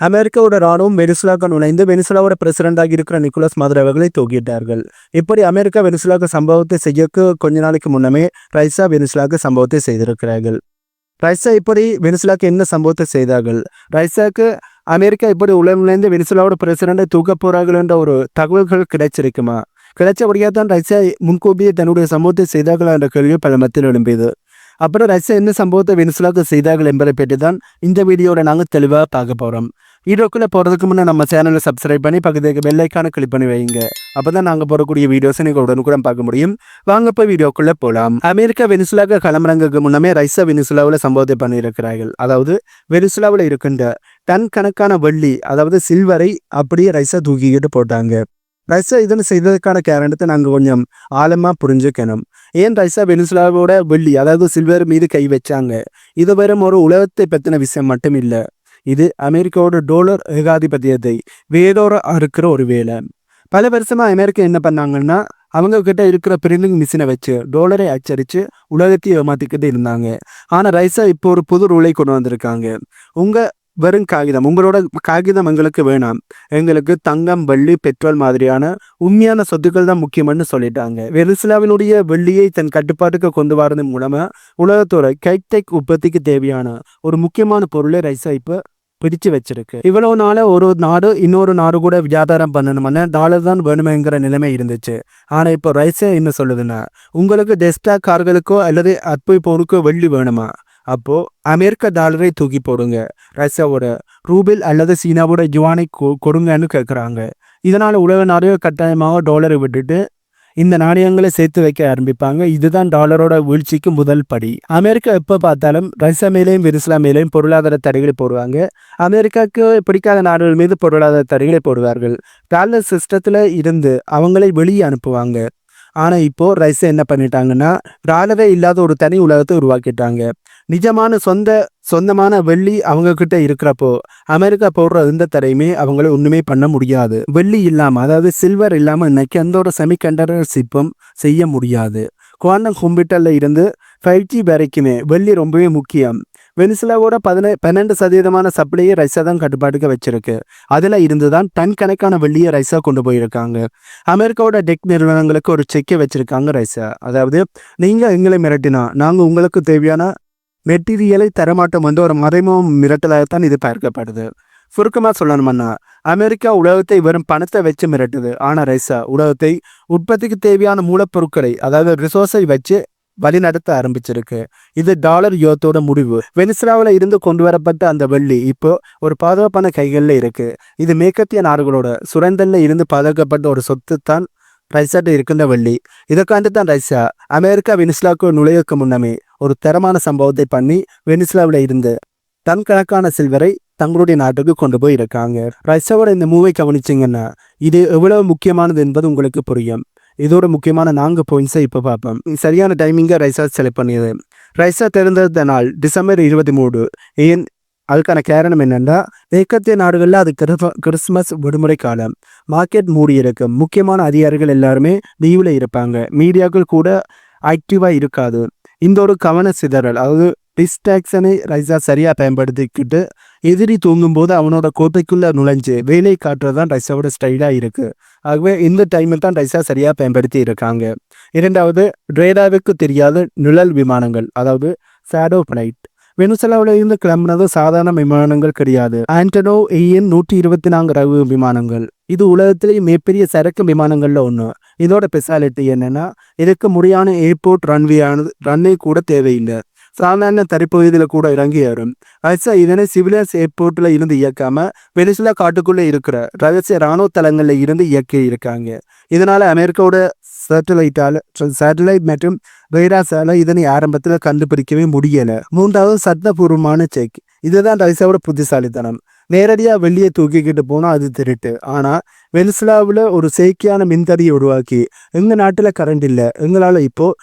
அமெரிக்காவோட ராணுவம் வெனிசுலாக்கு நுழைந்து வெனிசுலாவோட பிரசிடண்டாக இருக்கிற நிக்கோலஸ் மதுரை அவர்களை தூக்கிட்டார்கள். இப்படி அமெரிக்கா வெனிசுலாக்கு சம்பவத்தை செய்யக்கு கொஞ்ச நாளைக்கு முன்னமே ரைசா வெனிசுலாக்கு சம்பவத்தை செய்திருக்கிறார்கள். ரைசா இப்படி வெனிசுலாக்கு என்ன சம்பவத்தை செய்தார்கள்? ரைசாக்கு அமெரிக்கா இப்படி உலகிலேருந்து வெனிசுலாவோட பிரசிடண்டை தூக்க போறார்கள் என்ற ஒரு தகவல்கள் கிடைச்சிருக்குமா? கிடைச்சபடியாக தான் ரைசா முன்கூட்டியே தன்னுடைய சம்பவத்தை செய்தார்கள் என்ற கேள்வி பல மத்தியில் எழும்பியது. அப்புறம் ரஷ்யா என்ன சம்பவத்தை வெனிசுலாக்கு செய்தார்கள் என்பதை பற்றி தான் இந்த வீடியோவில் நாங்கள் தெளிவாக பார்க்க போகிறோம் வீடியோக்குள்ளே போகிறதுக்கு முன்னே நம்ம சேனலை சப்ஸ்கிரைப் பண்ணி பக்கத்துக்கு பெல்லைக்கான கிளிக் பண்ணி வைங்க. அப்போ தான் நாங்கள் போடக்கூடிய வீடியோஸை நீங்கள் உடனுக்குடன் பார்க்க முடியும். வாங்க போய் வீடியோக்குள்ளே போகலாம் அமெரிக்கா வெனிசுலாவுக்கு கிளம்புறதுக்கு முன்னமே ரைசா வெனிசுலாவில் சம்பவத்தை பண்ணியிருக்கிறார்கள். அதாவது வெனிசுலாவில் இருக்கின்ற டன் கணக்கான வெள்ளி அதாவது சில்வரை அப்படியே ரைசா தூக்கிக்கிட்டு போட்டாங்க. ரைசா இதனை செய்ததுக்கான காரணத்தை நாங்கள் கொஞ்சம் ஆழமாக புரிஞ்சுக்கணும். ஏன் ரைசா வெனிசுலாவோட வெள்ளி அதாவது சில்வர் மீது கை வச்சாங்க? இது வெறும் ஒரு உலகத்தை பற்றின விஷயம் மட்டும் இல்லை இது அமெரிக்காவோட டோலர் ஏகாதிபத்தியத்தை வேதோர அறுக்கிற ஒரு வேலை. பல வருஷமாக அமெரிக்கா என்ன பண்ணாங்கன்னா அவங்க கிட்ட இருக்கிற பிரிண்டிங் மிஷினை வச்சு டோலரை அச்சடித்து உலகத்தை ஏமாத்திக்கிட்டு இருந்தாங்க. ஆனால் ரைஸா இப்போ ஒரு புது ரூலை கொண்டு வந்திருக்காங்க. உங்கள் வெறும் காகிதம் உங்களோட காகிதம் எங்களுக்கு வேணாம். எங்களுக்கு தங்கம் வெள்ளி பெட்ரோல் மாதிரியான உண்மையான சொத்துக்கள் தான் முக்கியம்னு சொல்லிட்டாங்க. வெனிசுலாவினுடைய வெள்ளியை தன் கட்டுப்பாட்டுக்கு கொண்டு வரது மூலமாக உலகத்தோட கைடெக் உற்பத்திக்கு தேவையான ஒரு முக்கியமான பொருளை ரைஸா இப்போ பிரித்து வச்சிருக்கு. இவ்வளவு நாள ஒரு நாடு இன்னொரு நாடு கூட வியாபாரம் பண்ணணும்னா டாலர் தான் வேணுமேங்கிற நிலைமை இருந்துச்சு. ஆனா இப்போ ரைஸே என்ன சொல்லுதுன்னா உங்களுக்கு டெஸ்டாக் கார்களுக்கோ அல்லது அற்புய் போருக்கோ வெள்ளி வேணுமா? அப்போ அமெரிக்க டாலரை தூக்கி போடுங்க. ரஷ்யாவோட ரூபில் அல்லது சீனாவோட ஜுவானை கொ- கொடுங்கன்னு கேட்குறாங்க இதனால் உலக நாடுகள் கட்டாயமாக டாலரை விட்டுட்டு இந்த நாணயங்களை சேர்த்து வைக்க ஆரம்பிப்பாங்க. இதுதான் டாலரோட வீழ்ச்சிக்கு முதல் படி. அமெரிக்கா எப்போ பார்த்தாலும் ரஷ்யா மேலேயும் வெனிசுலா மேலேயும் பொருளாதார தடைகளை போடுவாங்க. அமெரிக்காவுக்கு பிடிக்காத நாடுகள் மீது பொருளாதார தடைகளை போடுவார்கள். டாலர் சிஸ்டத்தில் இருந்து அவங்களை வெளியே அனுப்புவாங்க. ஆனால் இப்போது ரைஸை என்ன பண்ணிட்டாங்கன்னா ராலவே இல்லாத ஒரு தனி உலகத்தை உருவாக்கிட்டாங்க. நிஜமான சொந்த சொந்தமான வெள்ளி அவங்கக்கிட்ட இருக்கிறப்போ அமெரிக்கா போடுற எந்த தடையுமே அவங்கள ஒன்றுமே பண்ண முடியாது. வெள்ளி இல்லாமல் அதாவது சில்வர் இல்லாமல் இன்னைக்கு எந்த ஒரு செமிகண்டக்டர் சிப்பம் செய்ய முடியாது. குவாண்டம் கம்ப்யூட்டர்ல இருந்து ஃபைவ் ஜி வரைக்குமே வெள்ளி ரொம்பவே முக்கியம். வெனிசுலாவோட பதின பன்னெண்டு சதவீதமான சப்ளையை ரைஸா தான் கட்டுப்பாட்டுக்கு வச்சிருக்கு. அதில் இருந்து தான் டன் கணக்கான வெள்ளியை ரைஸா கொண்டு போயிருக்காங்க. அமெரிக்காவோட டெக் நிறுவனங்களுக்கு ஒரு செக்கை வச்சிருக்காங்க ரைஸா. அதாவது நீங்கள் எங்களை மிரட்டினா நாங்கள் உங்களுக்கு தேவையான மெட்டீரியலை தரமாட்டோம் வந்து ஒரு மறைமுக மிரட்டலாகத்தான் இது பார்க்கப்படுது. சுருக்கமாக சொல்லணும்னா அமெரிக்கா உலகத்தை வெறும் பணத்தை வச்சு மிரட்டுது. ஆனால் ரைசா உலகத்தை உற்பத்திக்கு தேவையான மூலப்பொருட்களை அதாவது ரிசோர்ஸை வச்சு வழிநடத்த ஆரம்பிச்சிருக்கு. இது டாலர் யோத்தோட முடிவு. வெனிசுலாவில் இருந்து கொண்டு வரப்பட்ட அந்த வெள்ளி இப்போ ஒரு பாதுகாப்பான கைகளில் இருக்கு. இது மேற்கத்திய நாடுகளோட சுரண்டல்ல இருந்து பாதுகாக்கப்பட்ட ஒரு சொத்து தான் ரைசாட்டு இருக்கின்ற வெள்ளி. இதற்காண்டு தான் ரைசா அமெரிக்கா வெனிசுலாவுக்கு நுழைவுக்கு முன்னமே ஒரு தரமான சம்பவத்தை பண்ணி வெனிசுலாவில் இருந்து டன் கணக்கான சில்வரை தங்களுடைய நாட்டுக்கு கொண்டு போய் இருக்காங்க ரஷ்யாவோட இந்த மூவை கவனிச்சிங்கன்னா இது எவ்வளவு முக்கியமானது என்பது உங்களுக்கு புரியும். இதோட முக்கியமான நான்கு பாயிண்ட்ஸை இப்போ பார்ப்போம். சரியான டைமிங்கை ரைசா செலக்ட் பண்ணியது. ரைசா திறந்தது நாள் டிசம்பர் இருபத்தி மூணு ஏன்? அதுக்கான காரணம் என்னென்னா மேற்கத்திய நாடுகளில் அது கிறிஸ்ம- கிறிஸ்மஸ் விடுமுறை காலம். மார்க்கெட் மூடி இருக்கும் முக்கியமான அதிகாரிகள் எல்லாருமே லீவில் இருப்பாங்க. மீடியாக்கள் கூட ஆக்டிவாக இருக்காது. இந்த ஒரு கவன சிதறல் அதாவது டிஸ்டாக்ஷனை ரைசா சரியாக பயன்படுத்திக்கிட்டு எதிரி தூங்கும்போது அவனோட கோப்பைக்குள்ளே நுழைஞ்சு வேலை காட்டுறது தான் ரைசாவோட ஸ்டைலாக இருக்குது ஆகவே இந்த டைமில் தான் ரைசா சரியாக பயன்படுத்தி இருக்காங்க. இரண்டாவது ரேடாவுக்கு தெரியாத நிழல் விமானங்கள் அதாவது சேடோ பிளைட் வெனுசலாவில் இருந்து கிளம்புனது சாதாரண விமானங்கள் கிடையாது. ஆண்டனோ ஏஎன் நூற்றி இருபத்தி நான்கு ரவு விமானங்கள். இது உலகத்திலேயே மிகப்பெரிய சரக்கு விமானங்களில் ஒன்று இதோட ஸ்பெஷாலிட்டி என்னென்னா இதுக்கு முறையான ஏர்போர்ட் ரன்வே ஆனது ரன்வே கூட தேவையில்லை. சாதாரண தரைப்பகுதியில் கூட இறங்கி ஏறும் ரஷ்யா இதனை சிவிலியன்ஸ் ஏர்போர்ட்டில் இருந்து இயக்காம வெனிசுலா காட்டுக்குள்ளே இருக்கிற ரகசிய ராணுவ தளங்களில் இருந்து இயக்கி இருக்காங்க. இதனால அமெரிக்காவோட சேட்டலைட்டால் சேட்டலைட் மற்றும் வைராஸால் இதனை ஆரம்பத்தில் கண்டுபிடிக்கவே முடியலை. மூன்றாவது சட்டபூர்வமான செக் இதுதான் ரஷ்யாவோட புத்திசாலித்தனம். நேரடியாக வெளியே தூக்கிக்கிட்டு போனால் அது திருட்டு. ஆனால் வெனிசுலாவில் ஒரு செயற்கையான மின்தடியை உருவாக்கி எங்கள் நாட்டில் கரண்ட் இல்லை எங்களால் இப்போது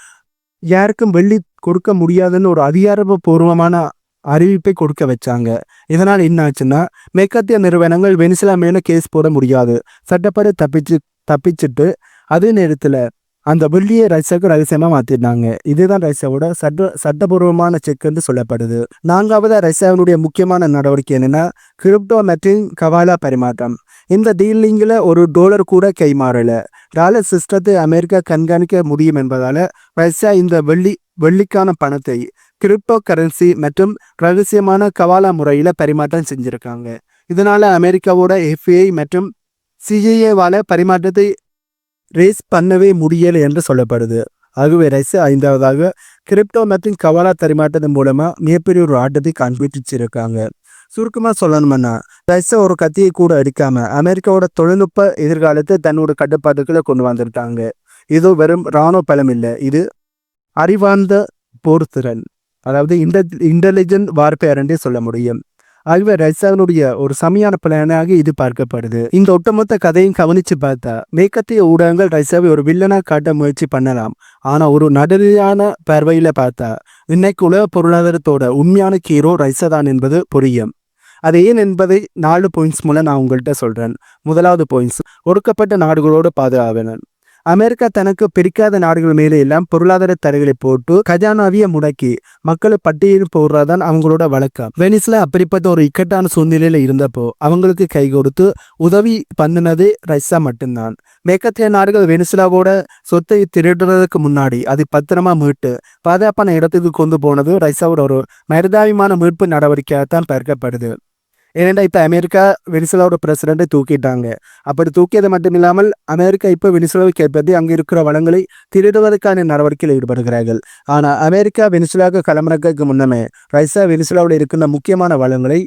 யாருக்கும் வெள்ளி கொடுக்க முடியாதுன்னு ஒரு அதிகாரப்பூர்வமான அறிவிப்பை கொடுக்க வச்சாங்க. இதனால் என்ன ஆச்சுன்னா மேற்கத்திய நிறுவனங்கள் வெனிசுலா மேல கேஸ் போட முடியாது. சட்டப்படி தப்பிச்சு தப்பிச்சுட்டு அதே நேரத்தில் அந்த வெள்ளியை ரஷ்யாவுக்கு ரகசியமாக மாற்றிருந்தாங்க இதுதான் ரஷ்யாவோட சட்ட சட்டபூர்வமான செக் என்று சொல்லப்படுது. நான்காவது ரஷ்யாவினுடைய முக்கியமான நடவடிக்கை என்னென்னா கிரிப்டோ மற்றும் கவாலா பரிமாற்றம். இந்த டீலிங்கில் ஒரு டோலர் கூட கைமாறலை. டாலர் சிஸ்டத்தை அமெரிக்கா கண்காணிக்க முடியும் என்பதால் ரஷ்யா இந்த வெள்ளி வெள்ளிக்கான பணத்தை கிரிப்டோ கரன்சி மற்றும் ரகசியமான கவாலா முறையில் பரிமாற்றம் செஞ்சுருக்காங்க. இதனால் அமெரிக்காவோட எஃப்ஐ மற்றும் சிஏஏவால் பரிமாற்றத்தை ரேஸ் பண்ணவே முடியலை என்று சொல்லப்படுது. ஆகவே ரஷ்யா ஐந்தாவதாக கிரிப்டோ மற்றும் கவாலா பரிமாற்றத்தின் மூலமாக மிகப்பெரிய ஒரு ஆட்டத்தை காண்பிச்சிருக்காங்க. சுருக்கமாக சொல்லணும்னா ரஷ்யா ஒரு கத்தியை கூட அடிக்காம அமெரிக்காவோட தொழில்நுட்ப எதிர்காலத்தை தன்னோட கட்டுப்பாட்டுக்குள்ள கொண்டு வந்திருக்காங்க. இது வெறும் இராணுவ பலம் இல்லை இது அறிவார்ந்த போர் திறன் அதாவது இன்ட இன்டெலிஜென்ட் வார்பேர் என்றே சொல்ல முடியும். ஆகவே ரஷ்யாவினுடைய ஒரு சமையான பிளானாக இது பார்க்கப்படுது. இந்த ஒட்டுமொத்த கதையும் கவனிச்சு பார்த்தா மேற்கத்திய ஊடகங்கள் ரஷ்யாவை ஒரு வில்லனா காட்ட முயற்சி பண்ணலாம். ஆனா ஒரு நடுநிலையான பார்வையில பார்த்தா இன்னைக்கு உலக பொருளாதாரத்தோட உண்மையான கீரோ ரஷ்யா தான் என்பது புரியும். அது ஏன் என்பதை நாலு பாயிண்ட்ஸ் மூலம் நான் உங்கள்கிட்ட சொல்கிறேன் முதலாவது பாயிண்ட்ஸ் ஒடுக்கப்பட்ட நாடுகளோடு பாதுகாவலன் அமெரிக்கா தனக்கு பிடிக்காத நாடுகள் மேலே எல்லாம் பொருளாதார தடைகளை போட்டு கஜானாவிய முடக்கி மக்களை பட்டியலில் போடுறதான் அவங்களோட வழக்கம். வெனிஸ்ல அப்படிப்பட்ட ஒரு இக்கட்டான சூழ்நிலையில இருந்தப்போ அவங்களுக்கு கை கொடுத்து உதவி பண்ணினது ரஷ்யா மட்டும்தான். மேற்கத்திய நாடுகள் வெனிசுலாவோட சொத்தை திருடுறதுக்கு முன்னாடி அது பத்திரமா மீட்டு பாதுகாப்பான இடத்துக்கு கொண்டு போனது ரஷ்யாவோட ஒரு மருதாவிமான மீட்பு நடவடிக்கையாகத்தான் பார்க்கப்படுது. ஏனெண்டா இப்போ அமெரிக்கா வெனிசுலாவோட பிரசிடண்ட்டை தூக்கிட்டாங்க. அப்படி தூக்கியது மட்டும் இல்லாமல் அமெரிக்கா இப்போ வெனிசுலாவை கைப்பற்றி அங்கே இருக்கிற வளங்களை திருடுவதற்கான நடவடிக்கையில் ஈடுபடுகிறார்கள். ஆனால் அமெரிக்கா வெனிசுலாவுக்கு கிளம்புறதுக்கு முன்னமே ரஷ்யா வெனிசுலாவில் இருக்கின்ற முக்கியமான வளங்களை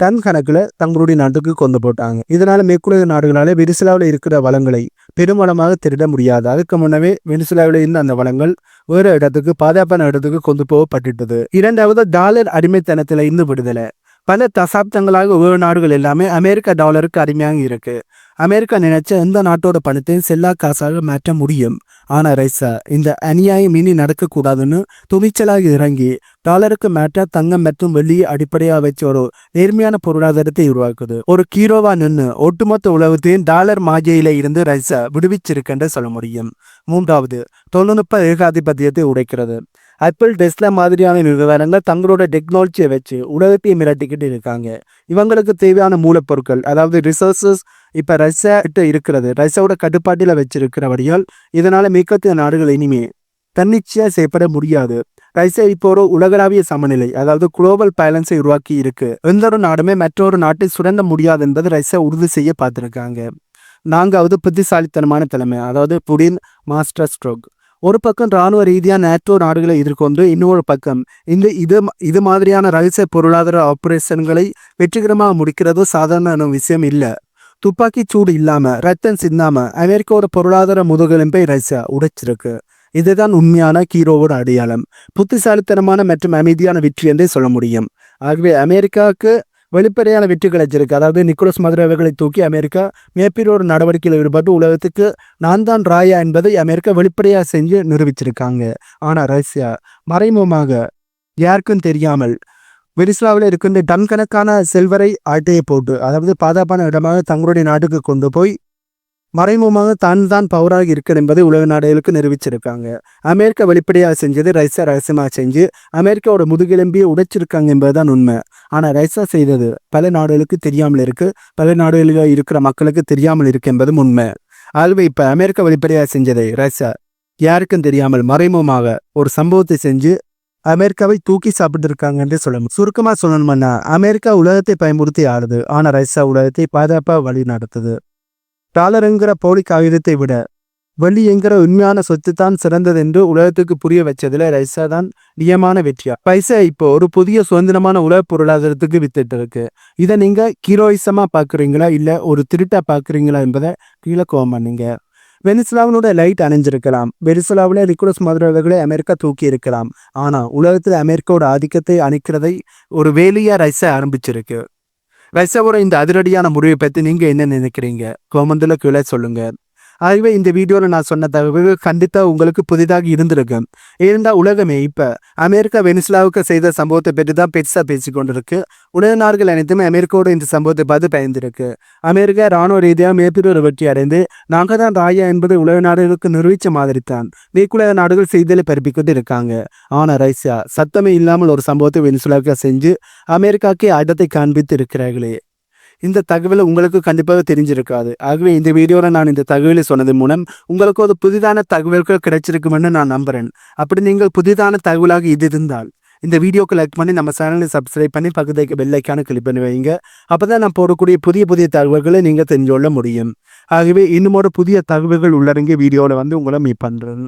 டன் கணக்கில் தங்களுடைய நாட்டுக்கு கொண்டு போட்டாங்க. இதனால் மேற்குலக நாடுகளால் வெனிசுலாவில் இருக்கிற வளங்களை பெருமளமாக திருட முடியாது. அதுக்கு முன்னமே வெனிசுலாவில் இருந்த அந்த வளங்கள் வேறு இடத்துக்கு பாதுகாப்பான இடத்துக்கு கொண்டு போகப்பட்டுட்டது. இரண்டாவது டாலர் அடிமைத்தனத்தில் இருந்து விடுதலை. பல தசாப்தங்களாக உலக நாடுகள் எல்லாமே அமெரிக்க டாலருக்கு அடிமையாக இருக்கு. அமெரிக்கா நினைச்ச எந்த நாட்டோட பணத்தையும் செல்லா காசாக மாற்ற முடியும். ஆனா ரைசா இந்த அநியாயம் இனி நடக்கக்கூடாதுன்னு துணிச்சலாக இறங்கி டாலருக்கு மாற்ற தங்கம் மற்றும் வெள்ளியை அடிப்படையாக வச்சு ஒரு நேர்மையான பொருளாதாரத்தை உருவாக்குது. ஒரு கீரோவா நின்று ஒட்டுமொத்த உலகத்தையும் டாலர் மாஜையில இருந்து ரைசா விடுவிச்சிருக்கென்று சொல்ல முடியும். மூன்றாவது தொழில்நுட்ப ஏகாதிபத்தியத்தை உடைக்கிறது. ஆப்பிள் டெஸ்லா மாதிரியான நிறுவனங்கள் தங்களோட டெக்னாலஜியை வச்சு உலகத்தையும் மிரட்டிக்கிட்டு இருக்காங்க. இவங்களுக்கு தேவையான மூலப்பொருட்கள் அதாவது ரிசோர்சஸ் இப்போ ரஷ்யா கிட்ட இருக்கிறது ரஷ்யாவோட கட்டுப்பாட்டில் வச்சிருக்கிறபடியால் இதனால் மிக்கத்திய நாடுகள் இனிமே தன்னிச்சையாக செய்யப்பட முடியாது. ரஷ்யா இப்போ ஒரு உலகளாவிய சமநிலை அதாவது குளோபல் பேலன்ஸை உருவாக்கி இருக்கு. எந்த ஒரு நாடுமே மற்றொரு நாட்டை சுரண்ட முடியாது என்பது ரஷ்யா உறுதி செய்ய பார்த்துருக்காங்க. நான்காவது புத்திசாலித்தனமான தலைமை அதாவது புடின் மாஸ்டர் ஸ்ட்ரோக். ஒரு பக்கம் இராணுவ ரீதியாக நேட்டோ நாடுகளை எதிர்கொண்டு இன்னொரு பக்கம் இந்த இது இது மாதிரியான ரகசிய பொருளாதார ஆபரேஷன்களை வெற்றிகரமாக முடிக்கிறதோ சாதாரண விஷயம் இல்லை. துப்பாக்கி சூடு இல்லாமல் ரத்தம் சிந்தாமல் அமெரிக்காவோட பொருளாதார முதுகெலும்பை ரஷ்யா உடைச்சிருக்கு. இதுதான் உண்மையான ஹீரோவோட அடையாளம். புத்திசாலித்தனமான மற்றும் அமைதியான வெற்றி என்றே சொல்ல முடியும். ஆகவே அமெரிக்காவுக்கு வெளிப்படையான வெற்றி கிடைச்சிருக்கு. அதாவது நிக்கோலஸ் மதுரை அவர்களை தூக்கி அமெரிக்கா மிகப்பெரிய ஒரு நடவடிக்கையில் ஈடுபட்டு உலகத்துக்கு நான் தான் ராயா என்பதை அமெரிக்கா வெளிப்படையாக செஞ்சு நிரூபிச்சிருக்காங்க. ஆனால் ரஷ்யா மறைமுகமாக யாருக்கும் தெரியாமல் வெனிசுலாவில் இருக்கின்ற டன் கணக்கான செல்வரை ஆட்டையை போட்டு அதாவது பாதுகாப்பான இடமாக தங்களுடைய நாட்டுக்கு கொண்டு போய் மறைமுகமாக தான் தான் பவராக இருக்கிற என்பதை உலக நாடுகளுக்கு நிரூபிச்சிருக்காங்க. அமெரிக்கா வெளிப்படையாக செஞ்சது ரைசா ரகசியமாக செஞ்சு அமெரிக்காவோட முதுகெலும்பியை உடைச்சிருக்காங்க என்பதுதான் உண்மை. ஆனால் ரைசா செய்தது பல நாடுகளுக்கு தெரியாமல் இருக்கு பல நாடுகளில் இருக்கிற மக்களுக்கு தெரியாமல் இருக்கு என்பதும் உண்மை. ஆகவே இப்போ அமெரிக்கா வெளிப்படையாக செஞ்சதை ரஷ்யா யாருக்கும் தெரியாமல் மறைமுகமாக ஒரு சம்பவத்தை செஞ்சு அமெரிக்காவை தூக்கி சாப்பிட்டு இருக்காங்கன்றே சொல்லணும் சுருக்கமாக சொல்லணும்னா அமெரிக்கா உலகத்தை பயன்படுத்தி ஆடுது. ஆனால் ரஷ்யா உலகத்தை பாதுகாப்பாக வழி நடத்துது. டாலருங்கிற போலி காகிதத்தை விட வெள்ளி என்கிற உண்மையான சொத்து தான் சிறந்தது என்று உலகத்துக்கு புரிய வச்சதுல ரைசா தான் நியமான வெற்றியா? பைசா இப்போ ஒரு புதிய சுதந்திரமான உலக பொருளாதாரத்துக்கு வித்துட்டு இருக்கு இதை நீங்க ஹீரோயிசமா பாக்குறீங்களா இல்ல ஒரு திருட்டா பாக்குறீங்களா என்பதை கீழே கோவம் பண்ணுங்க. வெனிசுலாவினோட லைட் அணிஞ்சிருக்கலாம். வெனிசுலாவில் நிக்கோலஸ் மதுரவர்களை அமெரிக்கா தூக்கி இருக்கலாம். ஆனா உலகத்தில் அமெரிக்காவோட ஆதிக்கத்தை அணிக்கிறதை ஒரு வேலையா ரைசா ஆரம்பிச்சிருக்கு. ரஷ்யாவோட இந்த அதிரடியான முடிவை பற்றி நீங்கள் என்ன நினைக்கிறீங்க? கோமந்தில் கீழே சொல்லுங்கள் ஆகவே இந்த வீடியோவில் நான் சொன்ன தகவல்கள் கண்டிப்பாக உங்களுக்கு புதிதாக இருந்திருக்கும் இருந்தால் உலகமே இப்போ அமெரிக்கா வெனிசுலாவுக்கு செய்த சம்பவத்தை பற்றி தான் பெருசாக பேசி கொண்டிருக்கு. உலக நாடுகள் அனைத்துமே அமெரிக்காவோட இந்த சம்பவத்தை பார்த்து பயந்திருக்கு. அமெரிக்கா இராணுவ ரீதியாக மிகப்பெரிய வெற்றி அடைந்து நாங்கள் தான் ராயா என்பது உலக நாடுகளுக்கு நிரூபித்த மாதிரி தான் மேற்குலக நாடுகள் செய்திகளை பரப்பிக்கொண்டு இருக்காங்க. ஆனால் ரைசியா சத்தமே இல்லாமல் ஒரு சம்பவத்தை வெனிசுலாவுக்கு செஞ்சு அமெரிக்காக்கே இடத்தை காண்பித்து இருக்கிறார்களே. இந்த தகவல் உங்களுக்கு கண்டிப்பாக தெரிஞ்சிருக்காது. ஆகவே இந்த வீடியோவில் நான் இந்த தகவலை சொன்னது மூலம் உங்களுக்கு ஒரு புதிதான தகவல்கள் கிடைச்சிருக்குமென்னு நான் நம்புகிறேன் அப்படி நீங்கள் புதிதான தகவலாக இது இருந்தால் இந்த வீடியோக்கு லைக் பண்ணி நம்ம சேனலை சப்ஸ்கிரைப் பண்ணி பக்கத்துக்கு பெல்லைக்கான கிளிக் பண்ணி வைங்க. அப்போ தான் நான் போடக்கூடிய புதிய புதிய தகவல்களை நீங்கள் தெரிஞ்சு கொள்ள முடியும். ஆகவே இன்னும் ஒரு புதிய தகவல்கள் உள்ளடங்கிய வீடியோவில் வந்து உங்களை மீட் பண்ணுறேன்